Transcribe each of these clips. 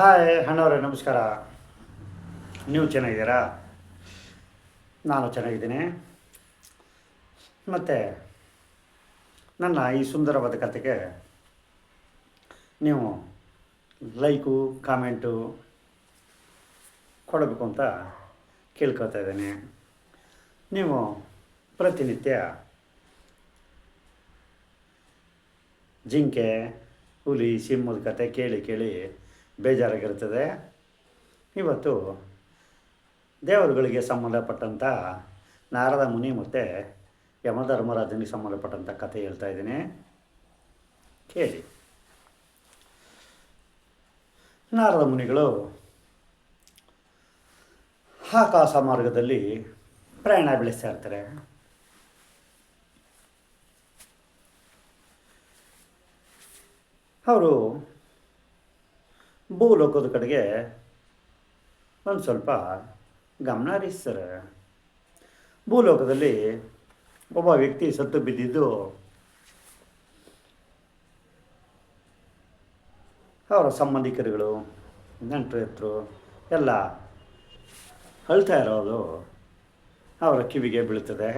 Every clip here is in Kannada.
ಹಾಯ್ ಅಣ್ಣವ್ರೆ, ನಮಸ್ಕಾರ. ನೀವು ಚೆನ್ನಾಗಿದ್ದೀರಾ? ನಾನು ಚೆನ್ನಾಗಿದ್ದೀನಿ. ಮತ್ತು ನನ್ನ ಈ ಸುಂದರವಾದ ಕತೆಗೆ ನೀವು ಲೈಕು, ಕಾಮೆಂಟು ಕೊಡಬೇಕು ಅಂತ ಕೇಳ್ಕೊತಾ ಇದ್ದೀನಿ. ನೀವು ಪ್ರತಿನಿತ್ಯ ಜಿಂಕೆ, ಹುಲಿ, ಸಿಂಹದ ಕತೆ ಕೇಳಿ ಕೇಳಿ ಬೇಜಾರಾಗಿರ್ತದೆ. ಇವತ್ತು ದೇವರುಗಳಿಗೆ ಸಂಬಂಧಪಟ್ಟಂಥ ನಾರದ ಮುನಿ ಮತ್ತು ಯಮಧರ್ಮರಾಜನಿಗೆ ಸಂಬಂಧಪಟ್ಟಂಥ ಕಥೆ ಹೇಳ್ತಾ ಇದ್ದೀನಿ. ಕೇಳಿ. ನಾರದ ಮುನಿಗಳು ಆಕಾಶ ಮಾರ್ಗದಲ್ಲಿ ಪ್ರಯಾಣ ಬೆಳೆಸ್ತಾ ಇರ್ತಾರೆ. ಅವರು ಭೂಲೋಕದ ಕಡೆಗೆ ಒಂದು ಸ್ವಲ್ಪ ಗಮನ ಹರಿಸ್ತಾರೆ ಭೂಲೋಕದಲ್ಲಿ ಒಬ್ಬ ವ್ಯಕ್ತಿ ಸತ್ತು ಬಿದ್ದಿದ್ದು ಅವರ ಸಂಬಂಧಿಕರುಗಳು, ನೆಂಟರು, ಎಲ್ಲ ಅಳ್ತಾ ಇರೋದು ಅವರ ಕಿವಿಗೆ ಬೀಳ್ತದೆ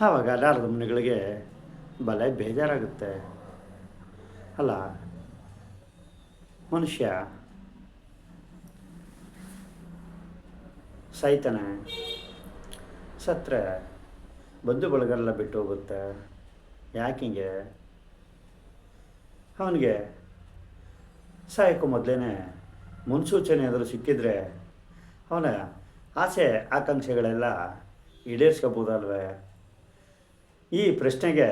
ಆವಾಗ ನಾರದ ಮುನಿಗಳಿಗೆ ಬಲೆ ಬೇಜಾರಾಗುತ್ತೆ. ಅಲ್ಲ ಮನುಷ್ಯ ಸಾಯ್ತಾನೆ ಸತ್ರ ಬಂಧು ಬಳಗರೆಲ್ಲ ಬಿಟ್ಟು ಹೋಗುತ್ತೆ. ಯಾಕಿಂಗೆ ಅವನಿಗೆ ಸಾಯಕ್ಕೂ ಮೊದಲೇ ಮುನ್ಸೂಚನೆ ಏನಾದರೂ ಸಿಕ್ಕಿದ್ರೆ ಅವನ ಆಸೆ, ಆಕಾಂಕ್ಷೆಗಳೆಲ್ಲ ಈಡೇರಿಸ್ಕೋಬೋದಲ್ವೇ? ಈ ಪ್ರಶ್ನೆಗೆ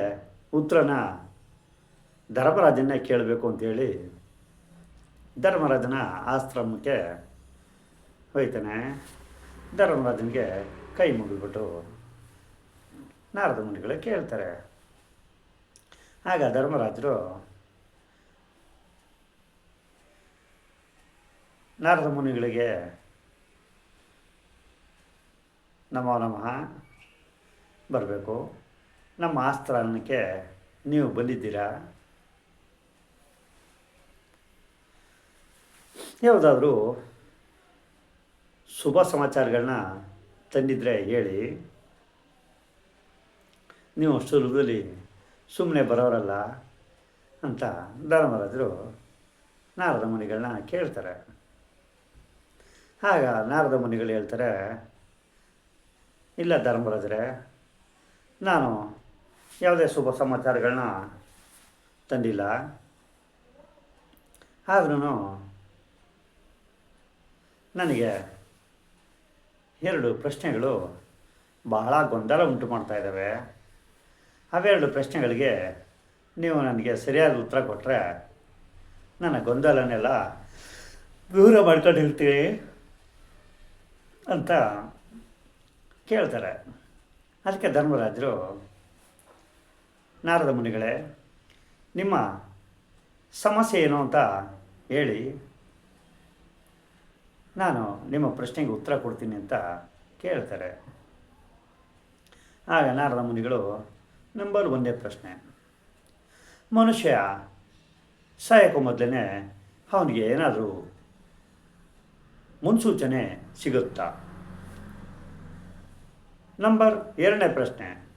ಉತ್ತರನ ಧರ್ಮರಾಜನ್ನೇ ಕೇಳಬೇಕು ಅಂತೇಳಿ ಧರ್ಮರಾಜನ ಆಶ್ರಮಕ್ಕೆ ಹೋಯ್ತಾನೆ ಧರ್ಮರಾಜನಿಗೆ ಕೈ ಮುಗಿದ್ಬಿಟ್ಟು ನಾರದ ಮುನಿಗಳು ಕೇಳ್ತಾರೆ. ಆಗ ಧರ್ಮರಾಜರು, ನಾರದ ಮುನಿಗಳಿಗೆ, ನಮೋ ನಮಃ, ಬರಬೇಕು. ನಮ್ಮ ಆಸ್ಥಾನಕ್ಕೆ ನೀವು ಬಂದಿದ್ದೀರಾ? ಯಾವುದಾದ್ರೂ ಶುಭ ಸಮಾಚಾರಗಳನ್ನ ತಂದಿದ್ರೆ ಹೇಳಿ. ನೀವು ಸುಲಭದಲ್ಲಿ ಸುಮ್ಮನೆ ಬರೋರಲ್ಲ ಅಂತ ಧರ್ಮರಾಜರು ನಾರದ ಮುನಿಗಳನ್ನ ಕೇಳ್ತಾರೆ. ಆಗ ನಾರದ ಮುನಿಗಳು ಹೇಳ್ತಾರೆ, ಇಲ್ಲ ಧರ್ಮರಾಜರೇ, ನಾನು ಯಾವುದೇ ಶುಭ ಸಮಾಚಾರಗಳನ್ನ ತಂದಿಲ್ಲ. ಆದ್ರೂ ನನಗೆ ಎರಡು ಪ್ರಶ್ನೆಗಳು ಬಹಳ ಗೊಂದಲ ಉಂಟು ಮಾಡ್ತಾ ಇದ್ದಾವೆ. ಅವೆರಡು ಪ್ರಶ್ನೆಗಳಿಗೆ ನೀವು ನನಗೆ ಸರಿಯಾದ ಉತ್ತರ ಕೊಟ್ಟರೆ ನನ್ನ ಗೊಂದಲನೆಲ್ಲ ದೂರ ಮಾಡ್ಕೊಂಡಿರ್ತೀವಿ ಅಂತ ಕೇಳ್ತಾರೆ. ಅದಕ್ಕೆ ಧರ್ಮರಾಜರು, ನಾರದ ಮುನಿಗಳೇ, ನಿಮ್ಮ ಸಮಸ್ಯೆ ಏನು ಅಂತ ಹೇಳಿ ನಾನು ನಿಮ್ಮ ಪ್ರಶ್ನೆಗೆ ಉತ್ತರ ಕೊಡ್ತೀನಿ ಅಂತ ಕೇಳ್ತಾರೆ. ಆಗ ನಾರದ ಮುನಿಗಳು ನಂಬರ್ ಒಂದೇ ಪ್ರಶ್ನೆ. ಮನುಷ್ಯ ಸಾಯಕ್ಕೂ ಮೊದಲೇ ಅವನಿಗೆ ಏನಾದರೂ ಮುನ್ಸೂಚನೆ ಸಿಗುತ್ತಾ? ನಂಬರ್ ಎರಡನೇ ಪ್ರಶ್ನೆ.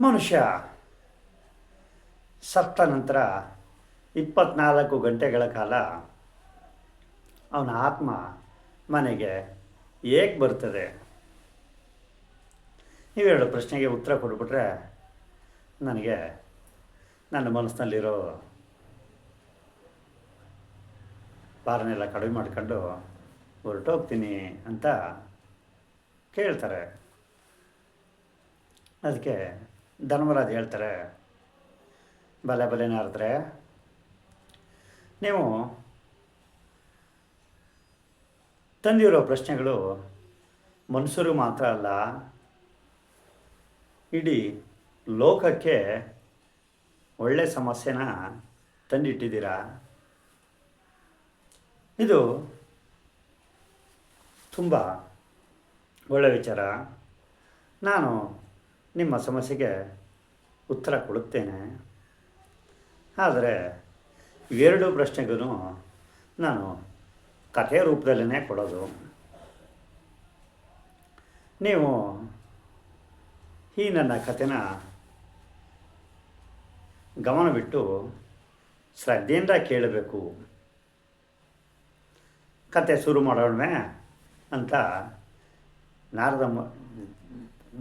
ಮನುಷ್ಯ ಸತ್ತ ನಂತರ ಇಪ್ಪತ್ನಾಲ್ಕು ಗಂಟೆಗಳ ಕಾಲ ಅವನ ಆತ್ಮ ಮನೆಗೆ ಏಕೆ ಬರ್ತದೆ. ನೀವು ಹೇಳೋ ಪ್ರಶ್ನೆಗೆ ಉತ್ತರ ಕೊಟ್ಬಿಟ್ರೆ ನನಗೆ ನನ್ನ ಮನಸ್ಸಿನಲ್ಲಿರೋ ಭಾರನೆಲ್ಲ ಕಡಿಮೆ ಮಾಡ್ಕೊಂಡು ಹೊರಟೋಗ್ತೀನಿ ಅಂತ ಕೇಳ್ತಾರೆ. ಅದಕ್ಕೆ ಧರ್ಮರಾಜ್ ಹೇಳ್ತಾರೆ ಬಲೆ ಬಲೆ ನೀವು ತಂದಿರೋ ಪ್ರಶ್ನೆಗಳು ಮನುಷ್ಯರು ಮಾತ್ರ ಅಲ್ಲ, ಇಡೀ ಲೋಕಕ್ಕೆ ಒಳ್ಳೆ ಸಮಸ್ಯೆನ ತಂದಿಟ್ಟಿದ್ದೀರಾ? ಇದು ತುಂಬ ಒಳ್ಳೆ ವಿಚಾರ. ನಾನು ನಿಮ್ಮ ಸಮಸ್ಯೆಗೆ ಉತ್ತರ ಕೊಡುತ್ತೇನೆ. ಆದರೆ ಇವೆರಡು ಪ್ರಶ್ನೆಗೂ ನಾನು ಕಥೆಯ ರೂಪದಲ್ಲೇ ಕೊಡೋದು. ನೀವು ಈ ನನ್ನ ಕಥೆನ ಗಮನ ಬಿಟ್ಟು ಶ್ರದ್ಧೆಯಿಂದ ಕೇಳಬೇಕು. ಕತೆ ಶುರು ಮಾಡೋಣ ಅಂತ ನಾರದ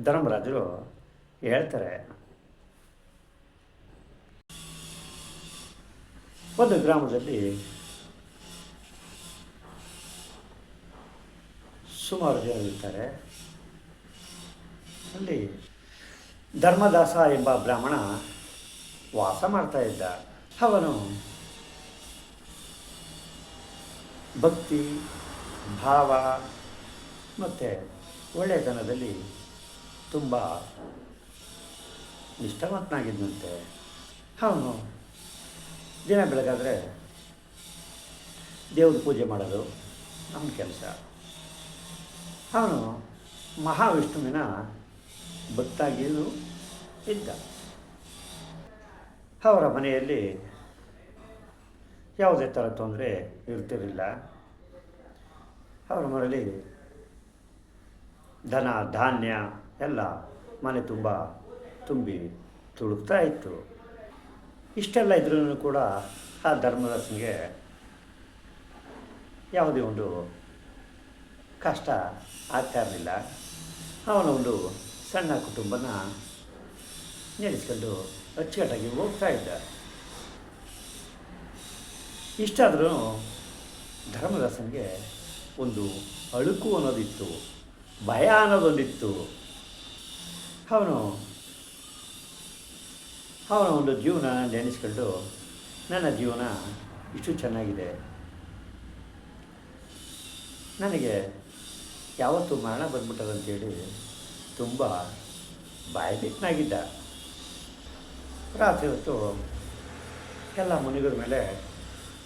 ಧರ್ಮರಾಜರು ಹೇಳ್ತಾರೆ. ಒಂದು ಗ್ರಾಮದಲ್ಲಿ ಸುಮಾರು ಜನರಿರ್ತಾರೆ ಅಲ್ಲಿ ಧರ್ಮದಾಸ ಎಂಬ ಬ್ರಾಹ್ಮಣ ವಾಸ ಮಾಡ್ತಾ ಇದ್ದ. ಅವನು ಭಕ್ತಿ, ಭಾವ ಮತ್ತು ಒಳ್ಳೆಯತನದಲ್ಲಿ ತುಂಬ ನಿಷ್ಠಾವಂತನಾಗಿದ್ದಂತೆ ಅವನು ದಿನ ಬೆಳಗಾದರೆ ದೇವ್ರ ಪೂಜೆ ಮಾಡೋದು ನಮ್ಮ ಕೆಲಸ. ಅವನು ಮಹಾವಿಷ್ಣುವಿನ ಭಕ್ತಾಗಿಯೂ ಇದ್ದ. ಅವರ ಮನೆಯಲ್ಲಿ ಯಾವುದೇ ಥರ ತೊಂದರೆ ಇರ್ತಿರಲಿಲ್ಲ. ಅವರ ಮನೆಯಲ್ಲಿ ದನ ಧಾನ್ಯ ಎಲ್ಲ ಮನೆ ತುಂಬ ತುಂಬಿ ತುಳುಕ್ತಾ ಇತ್ತು. ಇಷ್ಟೆಲ್ಲ ಇದ್ರೂ ಕೂಡ ಆ ಧರ್ಮದಾಸನಿಗೆ ಯಾವುದೇ ಒಂದು ಕಷ್ಟ ಆಗ್ತಾ ಇರಲಿಲ್ಲ. ಅವನ ಒಂದು ಸಣ್ಣ ಕುಟುಂಬನ ನಡೆಸ್ಕೊಂಡು ಅಚ್ಚುಕಟ್ಟಾಗಿ ಹೋಗ್ತಾ ಇದ್ದ. ಇಷ್ಟಾದರೂ ಧರ್ಮದಾಸನಿಗೆ ಒಂದು ಅಳುಕು ಅನ್ನೋದಿತ್ತು, ಭಯ ಅನ್ನೋದೊಂದಿತ್ತು. ಅವನು ಅವನ ಒಂದು ಜೀವನ ನೆನೆಸ್ಕೊಂಡು ನನ್ನ ಜೀವನ ಇಷ್ಟು ಚೆನ್ನಾಗಿದೆ. ನನಗೆ ಯಾವತ್ತು ಮರಣ ಬಂದ್ಬಿಟ್ಟದಂತೇಳಿ ತುಂಬ ಬಾಯ್ಬಿಟ್ಟನಾಗಿದ್ದ ರಾತ್ರಿ ಹೊತ್ತು ಎಲ್ಲ ಮುನಿಗರ ಮೇಲೆ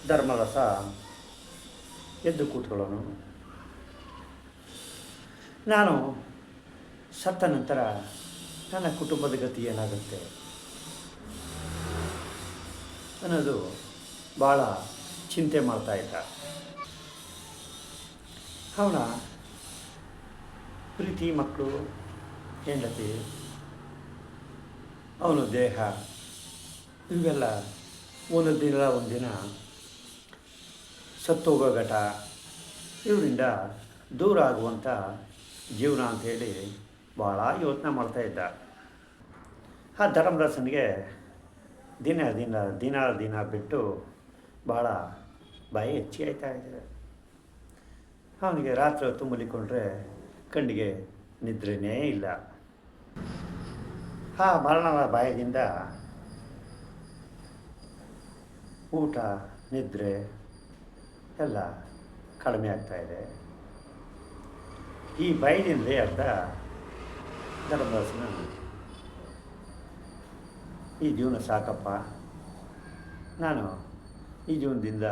ಧರ್ಮರಸ ಎದ್ದು ಕೂತ್ಕೊಳ್ಳೋನು. ನಾನು ಸತ್ತ ನಂತರ ನನ್ನ ಕುಟುಂಬದ ಗತಿ ಏನಾಗುತ್ತೆ? ಅನ್ನೋದು ಭಾಳ ಚಿಂತೆ ಮಾಡ್ತಾ ಇದ್ದ. ಅವನ ಪ್ರೀತಿ ಮಕ್ಕಳು, ಹೆಂಡತಿ, ಅವನು ದೇಹ, ಇವೆಲ್ಲ ಒಂದು ದಿನ ಒಂದಿನ ಸತ್ತೋಗೋ ಘಟ, ಇವರಿಂದ ದೂರ ಆಗುವಂಥ ಜೀವನ ಅಂಥೇಳಿ ಭಾಳ ಯೋಚನೆ ಮಾಡ್ತಾ ಇದ್ದ. ಆ ಧರ್ಮದಾಸನಿಗೆ ದಿನ ದಿನ ದಿನ ದಿನ ಬಿಟ್ಟು ಭಾಳ ಬಾಯಿ ಹೆಚ್ಚಿ ಆಯ್ತಾ ಇದ್ದಾರೆ. ಅವನಿಗೆ ರಾತ್ರಿ ಹೊತ್ತು ಮಲಿಕೊಂಡ್ರೆ ಕಣ್ಣಿಗೆ ನಿದ್ರೆನೇ ಇಲ್ಲ. ಆ ಮರಣದ ಬಾಯದಿಂದ ಊಟ, ನಿದ್ರೆ ಎಲ್ಲ ಕಡಿಮೆ ಆಗ್ತಾಯಿದೆ ಈ ಬಾಯಿನಿಂದಲೇ ಅರ್ಧ ಧರ್ಮದಾಸನ ಈ ಜೀವನ ಸಾಕಪ್ಪ. ನಾನು ಈ ಜೀವನದಿಂದ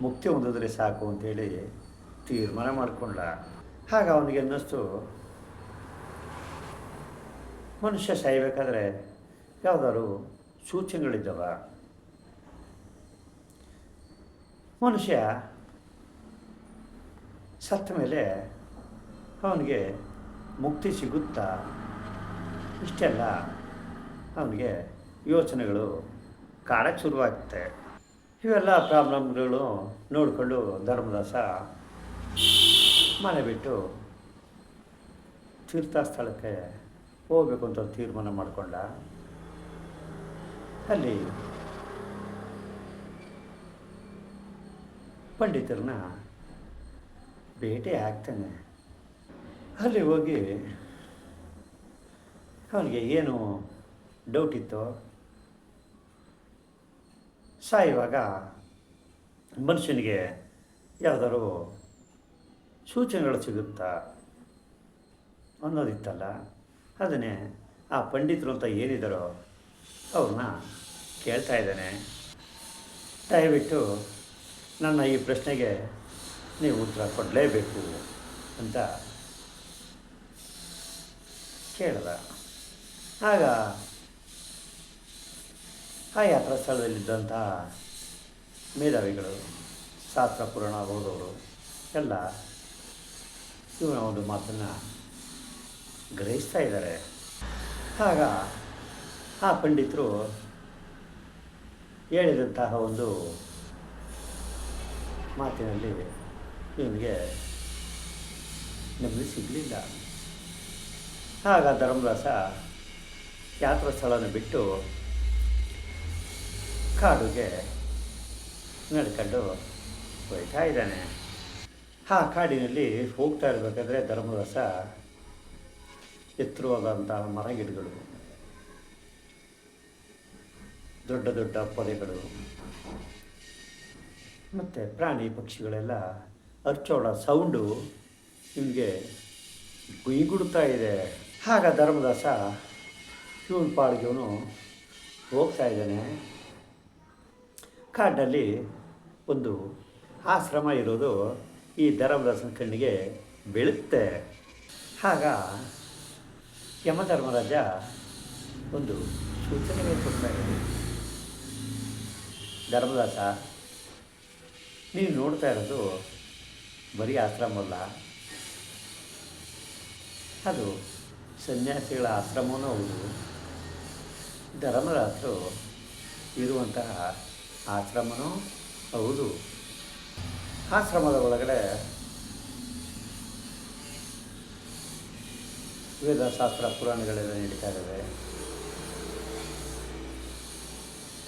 ಮುಕ್ತಿ ಹೊಂದಿದ್ರೆ ಸಾಕು ಅಂತೇಳಿ ತೀರ್ಮಾನ ಮಾಡಿಕೊಂಡ. ಹಾಗ ಅವನಿಗೆ ಅನ್ನಿಸ್ತು, ಮನುಷ್ಯ ಸಾಯಬೇಕಾದ್ರೆ ಯಾವುದಾದ್ರು ಸೂಚನೆಗಳಿದ್ದವ? ಮನುಷ್ಯ ಸತ್ತ ಮೇಲೆ ಅವನಿಗೆ ಮುಕ್ತಿ ಸಿಗುತ್ತಾ? ಇಷ್ಟೆಲ್ಲ ಅವನಿಗೆ ಯೋಚನೆಗಳು ಕಾಡಕ್ಕೆ ಶುರುವಾಗುತ್ತೆ. ಇವೆಲ್ಲ ಪ್ರಾಬ್ಲಮ್ಗಳು ನೋಡಿಕೊಂಡು ಧರ್ಮದಾಸ ಮನೆ ಬಿಟ್ಟು ತೀರ್ಥಸ್ಥಳಕ್ಕೆ ಹೋಗ್ಬೇಕು ಅಂತ ತೀರ್ಮಾನ ಮಾಡಿಕೊಂಡ. ಅಲ್ಲಿ ಪಂಡಿತರನ್ನ ಭೇಟಿ ಆಗ್ತಾನೆ. ಅಲ್ಲಿ ಹೋಗಿ ಅವನಿಗೆ ಏನು ಡೌಟ್ ಇತ್ತು ಸಾಯುವಾಗ ಮನುಷ್ಯನಿಗೆ ಯಾವ್ದಾದ್ರು ಸೂಚನೆಗಳು ಸಿಗುತ್ತಾ ಅನ್ನೋದಿತ್ತಲ್ಲ, ಅದನ್ನೇ ಆ ಪಂಡಿತರು ಅಂತ ಏನಿದ್ದಾರೋ ಅವ್ರನ್ನ ಕೇಳ್ತಾ ಇದ್ದಾನೆ. ದಯವಿಟ್ಟು ನನ್ನ ಈ ಪ್ರಶ್ನೆಗೆ ನೀವು ಉತ್ತರ ಕೊಡಲೇಬೇಕು ಅಂತ ಕೇಳಿದ ಆಗ ಆ ಯಾತ್ರಾ ಸ್ಥಳದಲ್ಲಿದ್ದಂತಹ ಮೇಧಾವಿಗಳು, ಶಾಸ್ತ್ರ ಪುರಾಣ ಓದೋರು ಎಲ್ಲ ಇವನ ಒಂದು ಮಾತನ್ನು ಗ್ರಹಿಸ್ತಾ ಇದ್ದಾರೆ. ಆಗ ಆ ಪಂಡಿತರು ಹೇಳಿದಂತಹ ಒಂದು ಮಾತಿನಲ್ಲಿ ಇವನಿಗೆ ನೆಮ್ಮದಿ ಸಿಗಲಿಲ್ಲ. ಆಗ ಧರ್ಮದಾಸ ಯಾತ್ರಾ ಸ್ಥಳನ ಬಿಟ್ಟು ಕಾಡುಗೆ ನಡ್ಕೊಂಡು ಹೋಯ್ತಾ ಇದ್ದಾನೆ. ಆ ಕಾಡಿನಲ್ಲಿ ಹೋಗ್ತಾ ಇರಬೇಕಾದ್ರೆ ಧರ್ಮದಾಸ ಎತ್ತರವಾದಂತಹ ಮರಗಿಡಗಳು ದೊಡ್ಡ ದೊಡ್ಡ ಪೊದೆಗಳು, ಮತ್ತು ಪ್ರಾಣಿ ಪಕ್ಷಿಗಳೆಲ್ಲ ಅರ್ಚೋಳ ಸೌಂಡು ನಿಮಗೆ ಗುಯ್ಗುಡ್ತಾ ಇದೆ. ಆಗ ಧರ್ಮದಾಸ ಇವನು ಪಾಡಿಗೆ ಹೋಗ್ತಾ ಇದ್ದಾನೆ. ಕಾಡಿನಲ್ಲಿ ಒಂದು ಆಶ್ರಮ ಇರೋದು ಈ ಧರ್ಮದಾಸನ ಕಣ್ಣಿಗೆ ಬೀಳುತ್ತೆ. ಆಗ ಯಮಧರ್ಮರಾಜ ಒಂದು ಸೂಚನೆ ಕೊಡ್ತಾ ಇದ್ದೀನಿ ಧರ್ಮದಾಸ ನೀನು ನೋಡ್ತಾ ಇರೋದು ಬರೀ ಆಶ್ರಮ ಅಲ್ಲ. ಅದು ಸನ್ಯಾಸಿಗಳ ಆಶ್ರಮವೂ ಹೌದು. ಧರ್ಮದಾಸರು ಇರುವಂತಹ ಆಶ್ರಮನೂ? ಹೌದು. ಆಶ್ರಮದ ಒಳಗಡೆ ವೇದಶಾಸ್ತ್ರ ಪುರಾಣಗಳೆಲ್ಲ ನಡೀತಾ ಇದ್ದಾವೆ.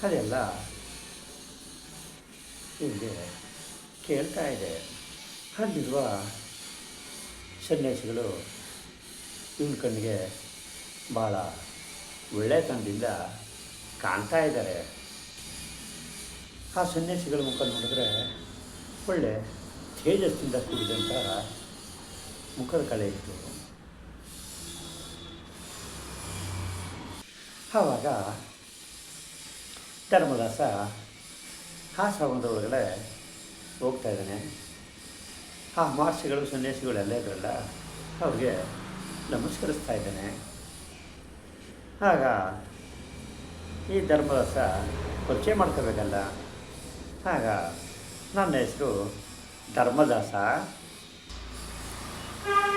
ಅದೆಲ್ಲ ಇಲ್ಲಿ ಕೇಳ್ತಾ ಇದೆ. ಅಲ್ಲಿರುವ ಸನ್ಯಾಸಿಗಳು ಇವನ ಕಣ್ಣಿಗೆ ಭಾಳ ಒಳ್ಳೆತನದಿಂದ ಕಾಣ್ತಾ ಇದ್ದಾರೆ. ಆ ಸನ್ಯಾಸಿಗಳ ಮುಖ ನೋಡಿದ್ರೆ ಒಳ್ಳೆ ತೇಜಸ್ಸಿಂದ ಕೂಡಿದಂತಹ ಮುಖದ ಕಳೆ ಇತ್ತು. ಆವಾಗ ಧರ್ಮದಾಸ ಆ ಒಳಗಡೆ ಹೋಗ್ತಾ ಇದ್ದಾನೆ. ಆ ಮಹರ್ಷಿಗಳು, ಸನ್ಯಾಸಿಗಳು ಎಲ್ಲ ಇದ್ರಲ್ಲ ಅವ್ರಿಗೆ ನಮಸ್ಕರಿಸ್ತಾ ಇದ್ದಾನೆ. ಆಗ ಈ ಧರ್ಮದಾಸ ಪರಿಚಯ ಮಾಡ್ಕೋಬೇಕಲ್ಲ. ಆಗ ನನ್ನ ಹೆಸರು ಧರ್ಮದಾಸ.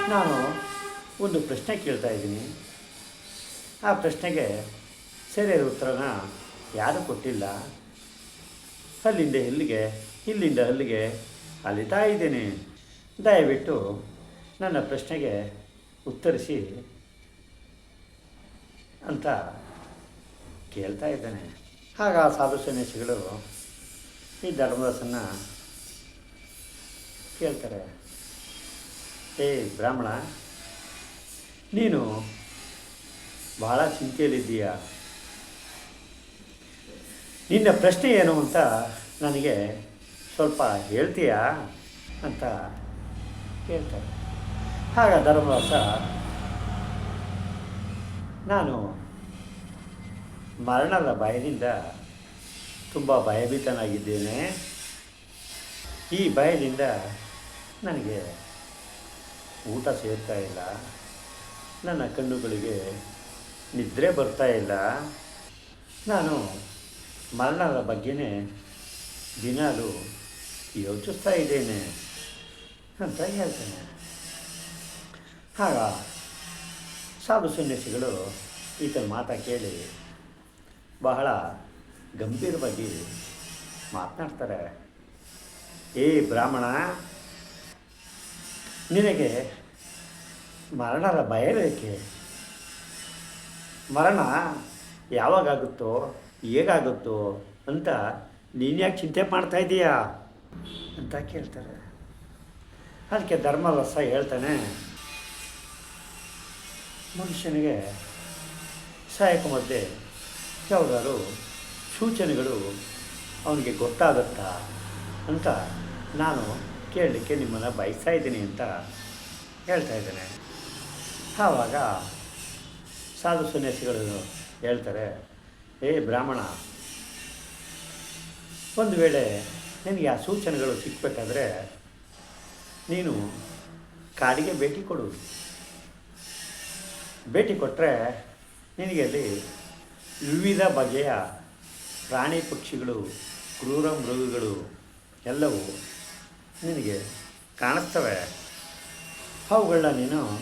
ನಾನು ಒಂದು ಪ್ರಶ್ನೆ ಕೇಳ್ತಾ ಇದ್ದೀನಿ. ಆ ಪ್ರಶ್ನೆಗೆ ಸರಿಯಾದ ಉತ್ತರನ ಯಾರೂ ಕೊಟ್ಟಿಲ್ಲ. ಅಲ್ಲಿಂದ ಇಲ್ಲಿಗೆ ಇಲ್ಲಿಂದ ಅಲ್ಲಿಗೆ ಅಲಿತಾ ಇದ್ದೀನಿ. ದಯವಿಟ್ಟು ನನ್ನ ಪ್ರಶ್ನೆಗೆ ಉತ್ತರಿಸಿ ಅಂತ ಕೇಳ್ತಾ ಇದ್ದಾನೆ. ಆಗ ಸಾಧು ಸನ್ಯಾಸಿಗಳು ಈ ಧರ್ಮದಾಸನ್ನ ಕೇಳ್ತಾರೆ, ಏ ಬ್ರಾಹ್ಮಣ, ನೀನು ಬಹಳ ಚಿಂತೆಯಲ್ಲಿದ್ದೀಯ? ನಿನ್ನ ಪ್ರಶ್ನೆ ಏನು ಅಂತ ನನಗೆ ಸ್ವಲ್ಪ ಹೇಳ್ತೀಯಾ? ಅಂತ ಕೇಳ್ತಾರೆ. ಆಗ ಧರ್ಮದಾಸ, ನಾನು ಮರಣದ ಭಯದಿಂದ ತುಂಬ ಭಯಭೀತನಾಗಿದ್ದೇನೆ. ಈ ಭಯದಿಂದ ನನಗೆ ಊಟ ಸೇರ್ತಾ ಇಲ್ಲ. ನನ್ನ ಕಣ್ಣುಗಳಿಗೆ ನಿದ್ರೆ ಬರ್ತಾ ಇಲ್ಲ. ನಾನು ಮರಣದ ಬಗ್ಗೆನೇ ದಿನಾಲು ಯೋಚಿಸ್ತಾ ಇದ್ದೇನೆ ಅಂತ ಹೇಳ್ತೇನೆ. ಆಗ ಸಾಧು ಸನ್ಯಾಸಿಗಳು ಈತನ ಮಾತ ಕೇಳಿ ಬಹಳ ಗಂಭೀರವಾಗಿ ಮಾತನಾಡ್ತಾರೆ. ಏ ಬ್ರಾಹ್ಮಣ, ನಿನಗೆ ಮರಣದ ಭಯ ಬೇಕೆ? ಮರಣ ಯಾವಾಗಾಗುತ್ತೋ, ಹೇಗಾಗುತ್ತೋ ಅಂತ ನೀನು ಯಾಕೆ ಚಿಂತೆ ಮಾಡ್ತಾ ಇದ್ದೀಯಾ ಅಂತ ಕೇಳ್ತಾರೆ. ಅದಕ್ಕೆ ಧರ್ಮರಸ ಹೇಳ್ತಾನೆ. ಮನುಷ್ಯನಿಗೆ ಸಹಾಯಕ ಮಧ್ಯೆ ಯಾವುದಾದ್ರು ಸೂಚನೆಗಳು ಅವನಿಗೆ ಗೊತ್ತಾಗುತ್ತಾ ಅಂತ ನಾನು ಕೇಳಲಿಕ್ಕೆ ನಿಮ್ಮನ್ನು ಬಯಸ್ತಾ ಇದ್ದೀನಿ ಅಂತ ಹೇಳ್ತಾ ಇದ್ದೇನೆ. ಆವಾಗ ಸಾಧು ಸನ್ಯಾಸಿಗಳು ಹೇಳ್ತಾರೆ, ಏ ಬ್ರಾಹ್ಮಣ, ಒಂದು ವೇಳೆ ನಿನಗೆ ಆ ಸೂಚನೆಗಳು ಸಿಕ್ಕಬೇಕಾದ್ರೆ ನೀನು ಕಾಡಿಗೆ ಭೇಟಿ ಕೊಡು. ಭೇಟಿ ಕೊಟ್ಟರೆ ನಿನಗೆ ಅಲ್ಲಿ ವಿವಿಧ ಬಗೆಯ ಪ್ರಾಣಿ ಪಕ್ಷಿಗಳು, ಕ್ರೂರ ಮೃಗಗಳು ಎಲ್ಲವೂ ನಿನಗೆ ಕಾಣಿಸ್ತವೆ. ಅವುಗಳನ್ನ ನೀನು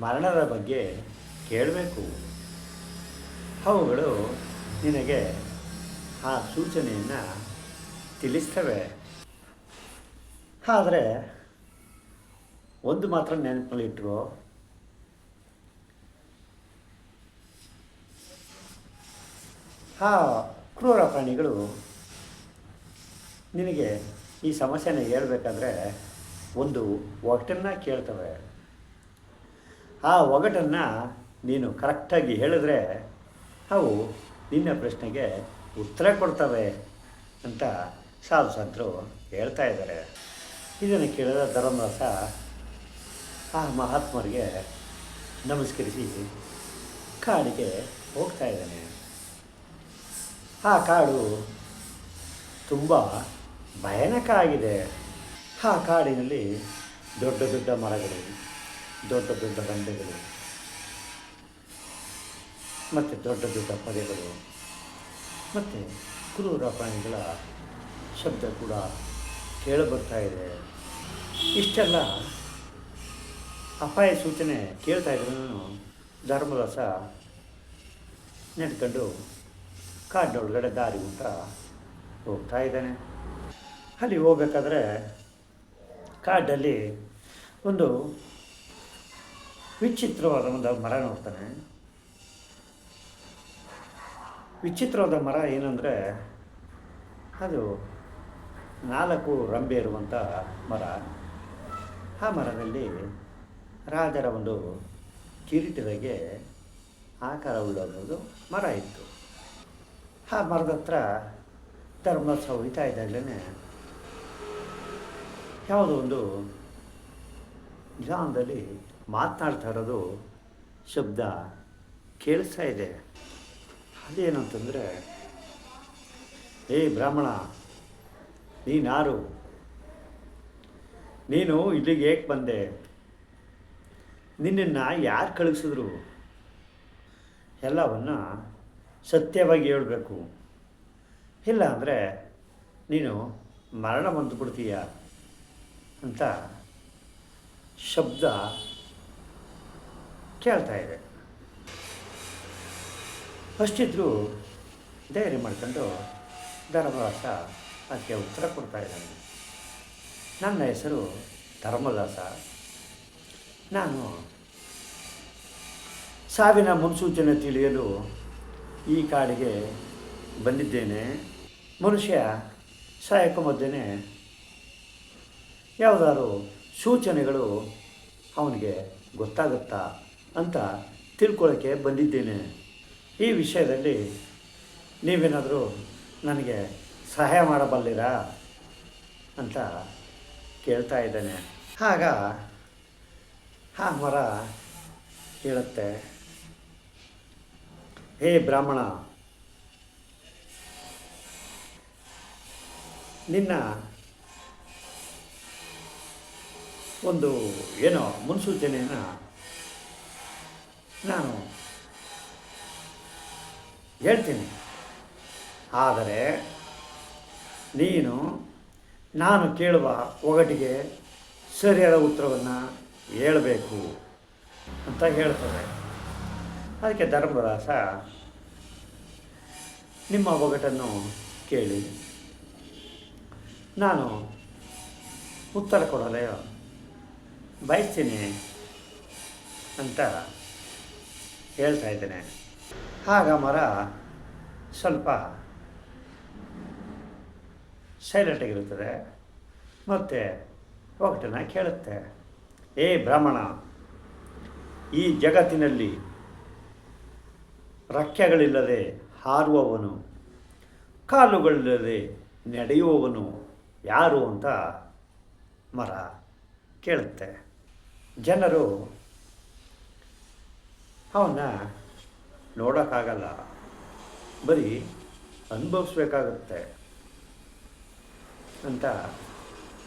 ಮರಣದ ಬಗ್ಗೆ ಕೇಳಬೇಕು. ಅವುಗಳು ನಿನಗೆ ಆ ಸೂಚನೆಯನ್ನು ತಿಳಿಸ್ತವೆ. ಆದರೆ, ಒಂದು ಮಾತ್ರ ನೆನಪಿನಲ್ಲಿಟ್ಟರು ಆ ಕ್ರೂರ ಪ್ರಾಣಿಗಳು ನಿನಗೆ ಈ ಸಮಸ್ಯೆನ ಹೇಳ್ಬೇಕಾದ್ರೆ ಒಂದು ಒಗಟನ್ನು ಕೇಳ್ತವೆ. ಆ ಒಗಟನ್ನು ನೀನು ಕರೆಕ್ಟಾಗಿ ಹೇಳಿದ್ರೆ ಅವು ನಿನ್ನ ಪ್ರಶ್ನೆಗೆ ಉತ್ತರ ಕೊಡ್ತವೆ ಅಂತ ಸಾಧು ಸಂತರು ಹೇಳ್ತಾ ಇದ್ದಾರೆ. ಇದನ್ನು ಕೇಳಿದ ಧರ್ಮದಾಸ ಆ ಮಹಾತ್ಮರಿಗೆ ನಮಸ್ಕರಿಸಿ ಕಾಡಿಗೆ ಹೋಗ್ತಾ ಇದ್ದಾನೆ. ಆ ಕಾಡು. ತುಂಬ ಭಯಾನಕ ಆಗಿದೆ. ಆ ಕಾಡಿನಲ್ಲಿ ದೊಡ್ಡ ದೊಡ್ಡ ಮರಗಳು, ದೊಡ್ಡ ದೊಡ್ಡ ಬಂಡೆಗಳು, ಮತ್ತು ದೊಡ್ಡ ದೊಡ್ಡ ಪದೆಗಳು, ಮತ್ತು ಕ್ರೂರ ಪ್ರಾಣಿಗಳ ಶಬ್ದ ಕೂಡ ಕೇಳಿಬರ್ತಾ ಇದೆ. ಇಷ್ಟೆಲ್ಲ ಅಪಾಯ ಸೂಚನೆ ಕೇಳ್ತಾ ಇದ್ರು ಧರ್ಮದಾಸ ನೆಡ್ಕೊಂಡು ಕಾಡಿನೊಳಗಡೆ ದಾರಿ ಉಂಟ. ಹೋಗ್ತಾ ಇದ್ದಾನೆ. ಅಲ್ಲಿ ಹೋಗ್ಬೇಕಾದ್ರೆ ಕಾಡಲ್ಲಿ ಒಂದು ವಿಚಿತ್ರವಾದ ಒಂದು ಮರ ನೋಡ್ತಾನೆ. ವಿಚಿತ್ರವಾದ ಮರ ಏನಂದರೆ ಅದು ನಾಲ್ಕು ರಂಬೆ ಇರುವಂಥ ಮರ. ಆ ಮರದಲ್ಲಿ ರಾಜರ ಒಂದು ಕಿರೀಟದಾಗೆ ಆಕಾರ ಉಳ್ಳೋದು ಮರ ಇತ್ತು. ಆ ಮರದ ಹತ್ರ ಧರ್ಮೋತ್ಸವ ಹೊಯ್ತಾ ಇದ್ದಾಗಲೇ ಯಾವುದೋ ಒಂದು ನಿಧಾನದಲ್ಲಿ ಮಾತನಾಡ್ತಾ ಇರೋದು ಶಬ್ದ ಕೇಳಿಸ್ತಾ ಇದೆ. ಅದೇನಂತಂದರೆ, ಏ ಬ್ರಾಹ್ಮಣ ನೀನಾರು ನೀನು ಇಲ್ಲಿಗೆ ಏಕೆ ಬಂದೆ. ನಿನ್ನನ್ನು ಯಾರು ಕಳಿಸಿದ್ರು ಎಲ್ಲವನ್ನು ಸತ್ಯವಾಗಿ ಹೇಳಬೇಕು. ಇಲ್ಲ ಅಂದರೆ ನೀನು ಮರಣ ಹೊಂದ್ಬಿಡ್ತೀಯ ಅಂತ ಶಬ್ದ ಕೇಳ್ತಾ ಇದೆ. ಅಷ್ಟಿದ್ರೂ ಧೈರ್ಯ ಮಾಡ್ಕೊಂಡು ಧರ್ಮದಾಸ ಅದಕ್ಕೆ ಉತ್ತರ ಕೊಡ್ತಾ ಇದ್ದಾನೆ. ನನ್ನ ಹೆಸರು ಧರ್ಮದಾಸ. ನಾನು ಸಾವಿನ ಮುನ್ಸೂಚನೆ ತಿಳಿಯಲು ಈ ಕಾಡಿಗೆ ಬಂದಿದ್ದೇನೆ. ಮನುಷ್ಯ ಸಹಾಯಕ ಮಧ್ಯೆ ಯಾವುದಾದ್ರು ಸೂಚನೆಗಳು ಅವನಿಗೆ ಗೊತ್ತಾಗುತ್ತಾ ಅಂತ ತಿಳ್ಕೊಳ್ಳೋಕ್ಕೆ ಬಂದಿದ್ದೇನೆ. ಈ ವಿಷಯದಲ್ಲಿ ನೀವೇನಾದರೂ ನನಗೆ ಸಹಾಯ ಮಾಡಬಲ್ಲಿರಾ ಅಂತ ಕೇಳ್ತಾ ಇದ್ದೇನೆ. ಆಗ ಆ ಮರ ಹೇಳುತ್ತೆ ಹೇ ಬ್ರಾಹ್ಮಣ, ನಿನ್ನ ಒಂದು ಏನೋ ಮುನ್ಸೂಚನೆಯನ್ನು ನಾನು ಹೇಳ್ತೀನಿ. ಆದರೆ ನೀನು, ನಾನು ಕೇಳುವ ಒಗಟಿಗೆ ಸರಿಯಾದ ಉತ್ತರವನ್ನು ಹೇಳಬೇಕು ಅಂತ ಹೇಳ್ತದೆ. ಅದಕ್ಕೆ ಧರ್ಮದಾಸ, ನಿಮ್ಮ ಒಗಟನ್ನು ಕೇಳಿ. ನಾನು ಉತ್ತರ ಕೊಡಲೇ ಬಯಸ್ತೀನಿ ಅಂತ ಹೇಳ್ತಾ ಇದ್ದೇನೆ. ಆಗ ಮರ ಸ್ವಲ್ಪ ಸೈಲೆಂಟಾಗಿರುತ್ತದೆ ಮತ್ತು ಒಗಟನ್ನು ಕೇಳುತ್ತೆ. ಏ ಬ್ರಾಹ್ಮಣ, ಈ ಜಗತ್ತಿನಲ್ಲಿ ರೆಕ್ಕೆಗಳಿಲ್ಲದೆ ಹಾರುವವನು, ಕಾಲುಗಳಿಲ್ಲದೆ ನಡೆಯುವವನು ಯಾರು ಅಂತ ಮರ ಕೇಳುತ್ತೆ. ಜನರು ಅವನ್ನ ನೋಡೋಕ್ಕಾಗಲ್ಲ. ಬರೀ ಅನುಭವಿಸ್ಬೇಕಾಗುತ್ತೆ ಅಂತ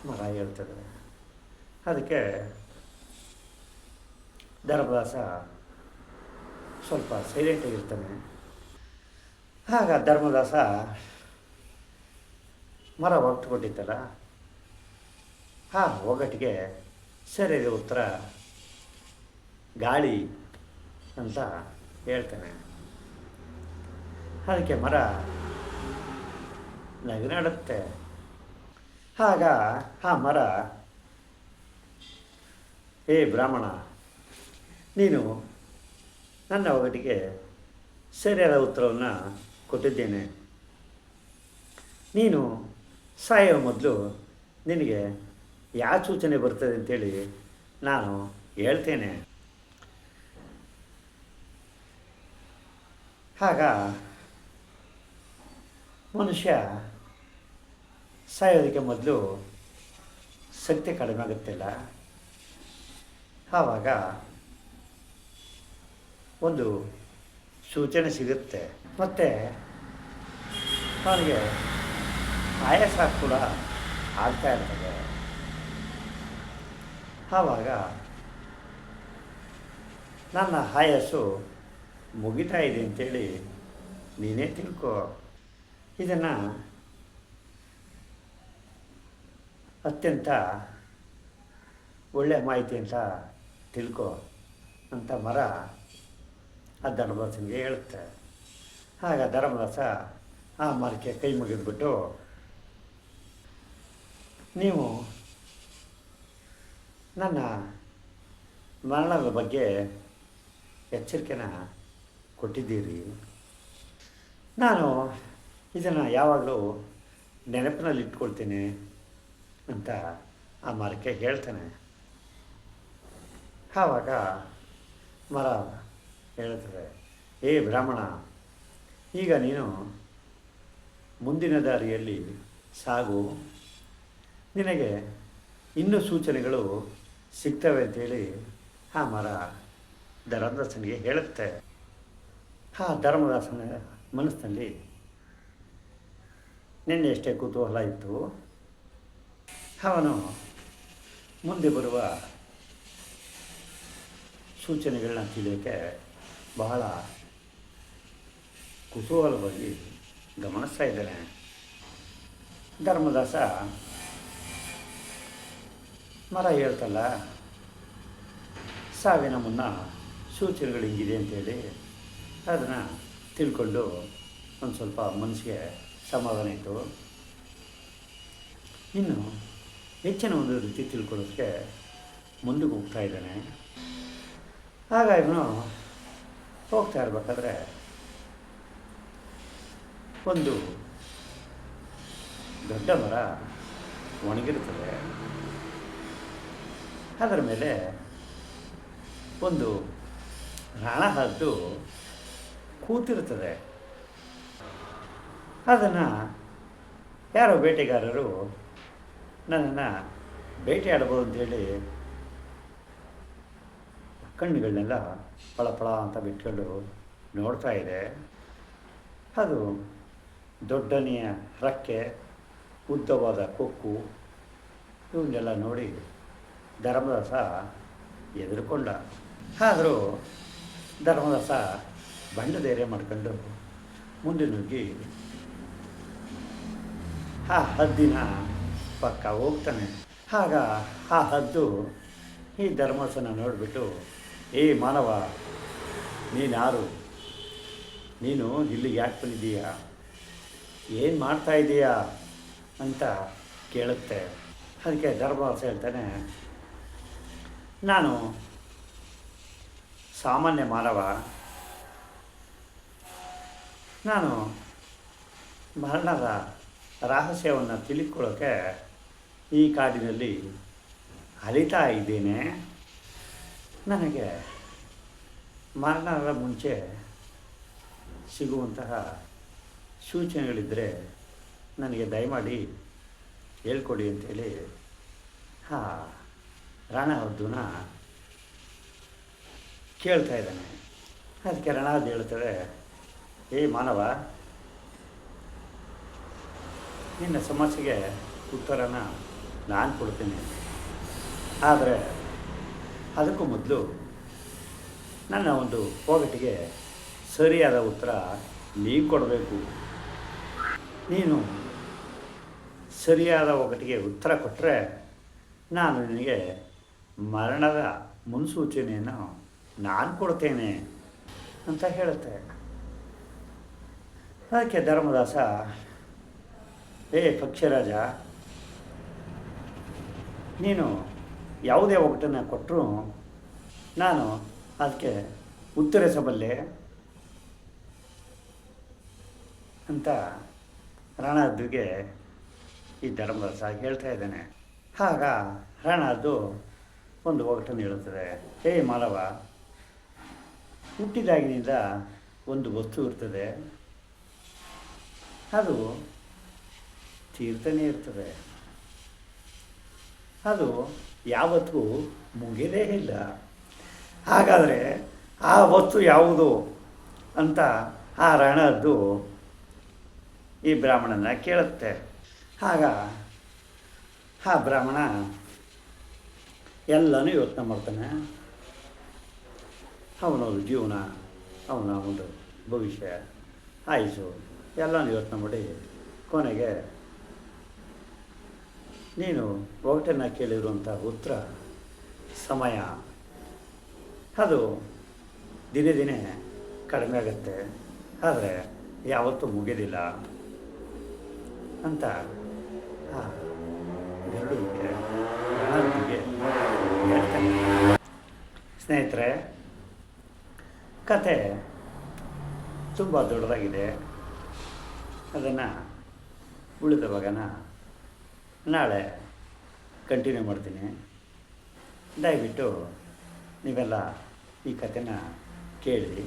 ಮರ ಹೇಳ್ತದೆ. ಅದಕ್ಕೆ ಧರ್ಮದಾಸ ಸ್ವಲ್ಪ ಸೈಲೆಂಟಾಗಿರ್ತಾನೆ ಆಗ ಧರ್ಮದಾಸ ಮರ ಹೊರತು ಕೊಟ್ಟಿತ್ತಲ್ಲ ಆ ಒಗಟಿಗೆ ಸರಿಯಾದ ಉತ್ತರ ಗಾಳಿ ಅಂತ ಹೇಳ್ತಾನೆ. ಅದಕ್ಕೆ ಮರ ನಗನಾಡುತ್ತೆ ಆಗ ಆ ಮರ, ಏ ಬ್ರಾಹ್ಮಣ, ನೀನು ನನ್ನ ಒಗಟಿಗೆ ಸರಿಯಾದ ಉತ್ತರವನ್ನು ಕೊಟ್ಟಿದ್ದೇನೆ. ನೀನು ಸಾಯೋ ಮೊದಲು ನಿನಗೆ ಯಾವ ಸೂಚನೆ ಬರ್ತದೆ ಅಂತೇಳಿ ನಾನು ಹೇಳ್ತೇನೆ. ಆಗ ಮನುಷ್ಯ ಸಾಯೋದಕ್ಕೆ ಮೊದಲು ಶಕ್ತಿ ಕಡಿಮೆ ಆಗುತ್ತಿಲ್ಲ. ಆವಾಗ ಒಂದು ಸೂಚನೆ ಸಿಗುತ್ತೆ. ಮತ್ತು ಅವನಿಗೆ ಆಯಾಸ ಕೂಡ ಆಗ್ತಾ ಇರ್ತದೆ. ಆವಾಗ ನನ್ನ ಆಯಾಸು ಮುಗಿತಾ ಇದೆ ಅಂತೇಳಿ ನೀನೇ ತಿಳ್ಕೊ. ಇದನ್ನು ಅತ್ಯಂತ ಒಳ್ಳೆಯ ಮಾಹಿತಿ ಅಂತ ತಿಳ್ಕೊ ಅಂತ ಮರ ಆ ಧರ್ಮದಾಸನಿಗೆ ಹೇಳುತ್ತೆ. ಆಗ ಧರ್ಮದಾಸ ಆ ಮರಕ್ಕೆ ಕೈ ಮುಗಿದ್ಬಿಟ್ಟು, ನೀವು ನನ್ನ ಮರಣದ ಬಗ್ಗೆ ಎಚ್ಚರಿಕೆನ ಕೊಟ್ಟಿದ್ದೀರಿ. ನಾನು ಇದನ್ನು ಯಾವಾಗಲೂ ನೆನಪಿನಲ್ಲಿ ಇಟ್ಕೊಳ್ತೀನಿ ಅಂತ ಆ ಮರಕ್ಕೆ ಹೇಳ್ತಾನೆ. ಆವಾಗ ಮರ ಹೇಳುತ್ತದೆ ಏ ಬ್ರಾಹ್ಮಣ, ಈಗ ನೀನು ಮುಂದಿನ ದಾರಿಯಲ್ಲಿ ಸಾಗು. ನಿನಗೆ ಇನ್ನೂ ಸೂಚನೆಗಳು ಸಿಗ್ತವೆ ಅಂತೇಳಿ ಆ ಮರ ಧರ್ಮದಾಸನಿಗೆ ಹೇಳುತ್ತೆ. ಆ ಧರ್ಮದಾಸನ ಮನಸ್ಸಿನಲ್ಲಿ ನಿನ್ನೆ ಎಷ್ಟೇ ಕುತೂಹಲ ಇತ್ತು. ಅವನು ಮುಂದೆ ಬರುವ ಸೂಚನೆಗಳನ್ನ ತಿಳಿಯೋಕ್ಕೆ ಬಹಳ ಕುತೂಹಲವಾಗಿ ಗಮನಿಸ್ತಾ ಇದ್ದಾನೆ. ಧರ್ಮದಾಸ ಮರ ಹೇಳ್ತಲ್ಲ, ಸಾವಿನ ಮುನ್ನ ಸೂಚನೆಗಳು ಹಿಂಗಿದೆ ಅಂತೇಳಿ ಅದನ್ನು ತಿಳ್ಕೊಂಡು ಒಂದು ಸ್ವಲ್ಪ ಮನಸ್ಸಿಗೆ ಸಮಾಧಾನ ಇತ್ತು. ಇನ್ನು ಹೆಚ್ಚಿನ ಒಂದು ರೀತಿ ತಿಳ್ಕೊಳ್ಳೋದಕ್ಕೆ ಮುಂದಕ್ಕೆ ಹೋಗ್ತಾ ಇದ್ದಾನೆ. ಇವನು ಹೋಗ್ತಾ ಇರ್ಬೇಕಾದ್ರೆ ಒಂದು ದೊಡ್ಡ ಮರ ಒಣಗಿರ್ತದೆ ಅದರ ಮೇಲೆ ಒಂದು ರಾಣ ಹದ್ದು ಕೂತಿರುತ್ತದೆ. ಅದನ್ನು ಯಾರೋ ಬೇಟೆಗಾರರು ನನ್ನನ್ನು ಬೇಟೆಯಾಡ್ಬೋದು ಅಂತೇಳಿ ಕಣ್ಣುಗಳನ್ನೆಲ್ಲ ಪಳ ಅಂತ ಬಿಟ್ಕೊಂಡು ನೋಡ್ತಾ ಇದೆ. ಅದು ದೊಡ್ಡನೆಯ ರಕ್ಕೆ ಉದ್ದವಾದ ಕೊಕ್ಕು, ಇವನ್ನೆಲ್ಲ ನೋಡಿ ಧರ್ಮದಾಸ ಎದುರುಕೊಂಡ ಆದರೂ ಧರ್ಮದಾಸ ಬಂಡ ಧೈರ್ಯ ಮಾಡ್ಕೊಂಡು ಮುಂದೆ ನುಗ್ಗಿ ಆ ಹದ್ದಿನ ಪಕ್ಕ ಹೋಗ್ತಾನೆ. ಆಗ ಆ ಹದ್ದು ಈ ಧರ್ಮಸನ ನೋಡಿಬಿಟ್ಟು ಏ ಮಾನವ ನೀನಾರು ನೀನು ಇಲ್ಲಿಗೆ ಯಾಕೆ ಬಂದಿದ್ದೀಯಾ? ಏನು ಮಾಡ್ತಾ ಇದ್ದೀಯಾ ಅಂತ ಕೇಳುತ್ತೆ. ಅದಕ್ಕೆ ಧರ್ಮದಾಸ ಹೇಳ್ತಾನೆ, ನಾನು ಸಾಮಾನ್ಯ ಮಾನವ. ನಾನು ಮರಣದ ರಹಸ್ಯವನ್ನು ತಿಳಿಕೊಳ್ಳೋಕ್ಕೆ ಈ ಕಾಡಿನಲ್ಲಿ ಅಲಿತಾ ಇದ್ದೇನೆ. ನನಗೆ ಮರಣದ ಮುಂಚೆ ಸಿಗುವಂತಹ ಸೂಚನೆಗಳಿದ್ದರೆ ನನಗೆ ದಯಮಾಡಿ ಹೇಳ್ಕೊಡಿ ಅಂತೇಳಿ, ಹಾ ರಣಹದ್ದುನ ಕೇಳ್ತಾ ಇದ್ದಾನೆ. ಅದಕ್ಕೆ ರಣಹದ್ದು ಹೇಳ್ತಾರೆ ಏ ಮಾನವ, ನಿನ್ನ ಸಮಸ್ಯೆಗೆ ಉತ್ತರನ ನಾನು ಕೊಡ್ತೀನಿ. ಆದರೆ ಅದಕ್ಕೂ ಮೊದಲು ನನ್ನ ಒಂದು ಒಗಟಿಗೆ ಸರಿಯಾದ ಉತ್ತರ ನೀವು ಕೊಡಬೇಕು. ನೀನು ಸರಿಯಾದ ಒಗಟಿಗೆ ಉತ್ತರ ಕೊಟ್ಟರೆ ನಾನು ನಿನಗೆ ಮರಣದ ಮುನ್ಸೂಚನೆಯನ್ನು ನಾನು ಕೊಡ್ತೇನೆ ಅಂತ ಹೇಳುತ್ತೆ. ಅದಕ್ಕೆ ಧರ್ಮದಾಸ, ಏ ಪಕ್ಷರಾಜ, ನೀನು ಯಾವುದೇ ಒಗಟನ್ನು ಕೊಟ್ಟರೂ ನಾನು ಅದಕ್ಕೆ ಉತ್ತರಿಸಬಲ್ಲೆ ಅಂತ ರಾಣಾದ್ರಿಗೆ ಈ ಧರ್ಮದಾಸ ಹೇಳ್ತಾ ಇದ್ದೇನೆ. ಆಗ ರಾಣಾದ್ದು ಒಂದು ಒಗಟನ್ನು ಹೇಳುತ್ತದೆ. ಹೇ ಮಾನವ ಹುಟ್ಟಿದಾಗಿನಿಂದ ಒಂದು ವಸ್ತು ಇರ್ತದೆ. ಅದು ತೀರ್ಥನೇ ಇರ್ತದೆ. ಅದು ಯಾವತ್ತೂ ಮುಗಿದೇ ಇಲ್ಲ. ಹಾಗಾದರೆ ಆ ವಸ್ತು ಯಾವುದು ಅಂತ ಆ ರಣದ್ದು ಈ ಬ್ರಾಹ್ಮಣನ ಕೇಳುತ್ತೆ. ಆಗ ಆ ಬ್ರಾಹ್ಮಣ ಎಲ್ಲನೂ ಯೋಚನೆ ಮಾಡ್ತಾನೆ. ಅವನ ಜೀವನ, ಅವನ ಒಂದು ಭವಿಷ್ಯ ಆಯಿಸು ಎಲ್ಲನೂ ಯೋಚನೆ ಮಾಡಿ ಕೊನೆಗೆ ನೀನು ಒಗಟನ್ನು ಕೇಳಿರುವಂಥ ಉತ್ತರ ಸಮಯ. ಅದು ದಿನೇ ದಿನೇ ಕಡಿಮೆ ಆಗುತ್ತೆ. ಆದರೆ ಯಾವತ್ತೂ ಮುಗಿಯೋದಿಲ್ಲ ಅಂತ ಸ್ನೇಹಿತರೆ ಕತೆ ತುಂಬ ದೊಡ್ಡದಾಗಿದೆ. ಅದನ್ನು ಉಳಿದ ಭಾಗನ ನಾಳೆ ಕಂಟಿನ್ಯೂ ಮಾಡ್ತೀನಿ. ದಯವಿಟ್ಟು ನೀವೆಲ್ಲ ಈ ಕಥೆನ ಕೇಳಿ.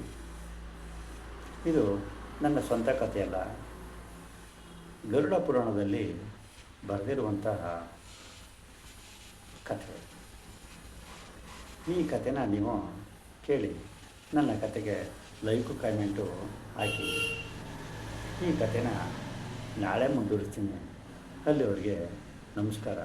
ಇದು ನನ್ನ ಸ್ವಂತ ಕಥೆಯಲ್ಲ. ಗರುಡ ಪುರಾಣದಲ್ಲಿ ಬರೆದಿರುವಂತಹ ಕಥೆ. ಈ ಕಥೆನ ನೀವು ಕೇಳಿ ನನ್ನ ಕತೆಗೆ ಲೈಕು ಕಾಮೆಂಟು ಹಾಕಿ. ಈ ಕಥೆನ ನಾಳೆ ಮುಂದುವರಿಸ್ತೀನಿ. ಅಲ್ಲಿವರೆಗೆ ನಮಸ್ಕಾರ